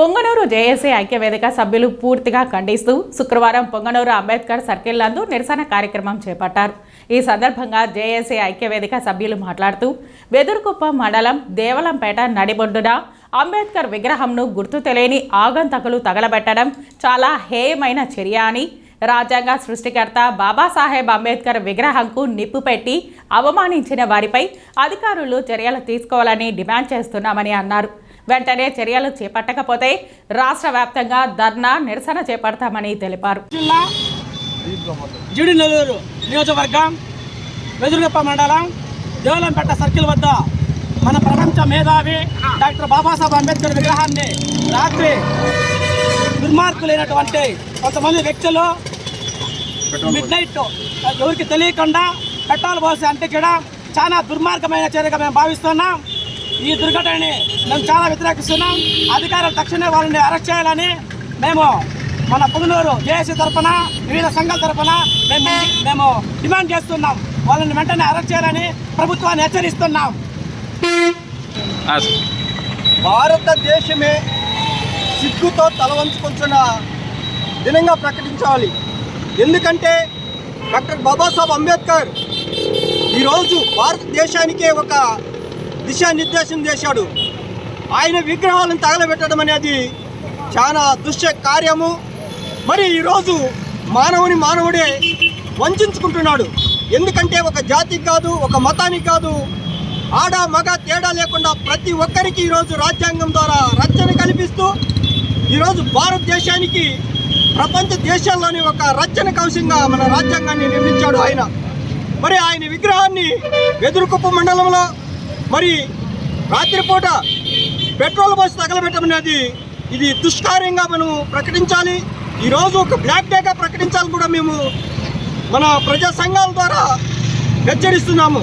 Punganur JAC ఐక్యవేదిక సభ్యులు పూర్తిగా ఖండిస్తూ శుక్రవారం పొంగనూరు అంబేద్కర్ సర్కిల్ నందు నిరసన కార్యక్రమం చేపట్టారు. ఈ సందర్భంగా జేఏసీ ఐక్యవేదిక సభ్యులు మాట్లాడుతూ వెదురుకుప్ప మండలం దేవలంపేట నడిబొడ్డున అంబేద్కర్ విగ్రహంను గుర్తు తెలియని ఆగంతకులు తగలబెట్టడం చాలా హేయమైన చర్య అని రాజ్యాంగ సృష్టికర్త బాబాసాహెబ్ అంబేద్కర్ విగ్రహంకు నిప్పు పెట్టి అవమానించిన వారిపై అధికారులు చర్యలు తీసుకోవాలని డిమాండ్ చేస్తున్నామని అన్నారు. వెంటనే చర్యలు చేపట్టకపోతే రాష్ట్ర వ్యాప్తంగా ధర్నా నిరసన చేపడతామని తెలిపారు. జిల్లా జిడినల్లూరు నియోజకవర్గం వెదురుగప్ప మండలం దేవలంపేట సర్కిల్ వద్ద మన ప్రపంచ మేధావి డాక్టర్ బాబాసాహెబ్ అంబేద్కర్ విగ్రహాన్ని రాత్రి దుర్మార్గులైనటువంటి కొంతమంది వ్యక్తులు మిడ్ నైట్ ఎవరికి తెలియకుండా పెట్రోల్ పోసి అంటించడం చాలా దుర్మార్గమైన చర్యగా మేము భావిస్తున్నాం. ఈ దుర్ఘటనని మేము చాలా వ్యతిరేకిస్తున్నాం. అధికారులు తక్షణమే వాళ్ళని అరెస్ట్ చేయాలని మేము మన పుంగనూరు జేఏసీ తరఫున వివిధ సంఘాల తరఫున మేము మేము డిమాండ్ చేస్తున్నాం. వాళ్ళని వెంటనే అరెస్ట్ చేయాలని ప్రభుత్వాన్ని హెచ్చరిస్తున్నాం. భారతదేశమే సిగ్గుతో తల వంచుకుంటున్న దినంగా ప్రకటించాలి. ఎందుకంటే డాక్టర్ బాబాసాహెబ్ అంబేద్కర్ ఈరోజు భారతదేశానికే ఒక దిశానిర్దేశం చేశాడు. ఆయన విగ్రహాలను తగలబెట్టడం అనేది చాలా దుష్ట కార్యము మరి ఈరోజు మానవుని మానవుడే వంచుకుంటున్నాడు. ఎందుకంటే ఒక జాతికి కాదు ఒక మతానికి కాదు. ఆడ మగ తేడా లేకుండా ప్రతి ఒక్కరికి ఈరోజు రాజ్యాంగం ద్వారా రచ్చన కల్పిస్తూ ఈరోజు భారతదేశానికి ప్రపంచ దేశాల్లోని ఒక రచ్చన కవశంగా మన రాజ్యాంగాన్ని నిర్మించాడు ఆయన. మరి ఆయన విగ్రహాన్ని వెదురుకుప్ప మండలంలో మరి రాత్రిపూట పెట్రోల్ బస్సు తగలబెట్టడం అనేది ఇది దుష్కార్యంగా మనం ప్రకటించాలి. ఈరోజు ఒక బ్లాక్ డేగా ప్రకటించాలని కూడా మేము మన ప్రజా సంఘాల ద్వారా హెచ్చరిస్తున్నాము.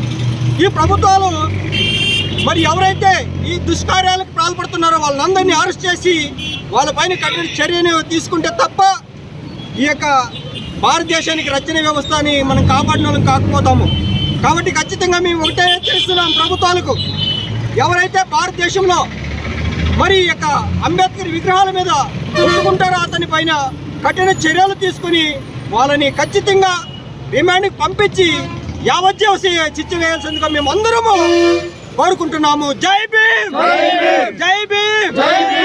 ఈ ప్రభుత్వాలు మరి ఎవరైతే ఈ దుష్కార్యాలకు పాల్పడుతున్నారో వాళ్ళందరినీ అరెస్ట్ చేసి వాళ్ళపైన కఠిన చర్యను తీసుకుంటే తప్ప ఈ యొక్క భారతదేశానికి రక్షణ వ్యవస్థని మనం కాపాడిన వాళ్ళం కాకపోతాము. కాబట్టి ఖచ్చితంగా మేము ఒకటే హెచ్చరిస్తున్నాం ప్రభుత్వాలకు. ఎవరైతే భారతదేశంలో మరి యొక్క అంబేద్కర్ విగ్రహాల మీద కొట్టుకుంటారో అతని పైన కఠిన చర్యలు తీసుకుని వాళ్ళని ఖచ్చితంగా రిమాండ్కి పంపించి యావజ్జీవ చిచ్చు వేయాల్సిందిగా మేము అందరము కోరుకుంటున్నాము జై భీమ్! జై భీమ్! జై భీమ్!